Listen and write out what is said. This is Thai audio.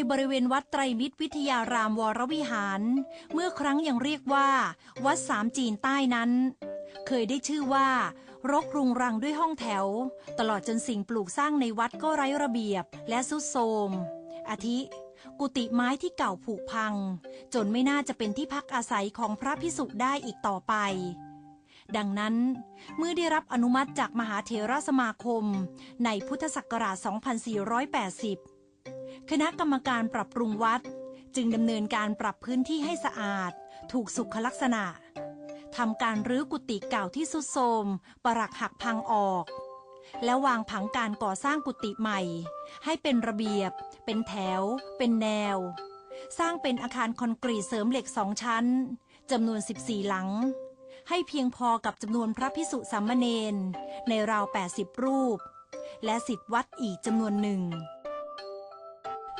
ในบริเวณวัดไตรมิตรวิทยารามวรวิหาร เมื่อครั้งยังเรียกว่า วัดสามจีนใต้นั้น เคยได้ชื่อว่า รกรุงรังด้วยห้องแถว ตลอดจนสิ่งปลูกสร้างในวัดก็ไร้ระเบียบและสุดโทมอาทิ กุฏิไม้ที่เก่าผุพัง จนไม่น่าจะเป็นที่พักอาศัยของพระพิสุได้อีกต่อไปดังนั้น เมื่อได้รับอนุมัติจากมหาเถรสมาคม ในพุทธศักราช 2480 คณะกรรมการปรับปรุงวัด จึงดำเนินการปรับพื้นที่ให้สะอาด ถูกสุขลักษณะทำการรื้อกุฏิเก่าที่สุดโทรมปรักหักพังออก และวางผังการก่อสร้างกุฏิใหม่ ให้เป็นระเบียบ เป็นแถว เป็นแนว สร้างเป็นอาคารคอนกรีตเสริมเหล็กสองชั้นจำนวน 14 หลัง ให้เพียงพอกับจำนวนพระพิสุสามเณรในราว 80 รูป และสิทธิวัดอีกจำนวนหนึ่ง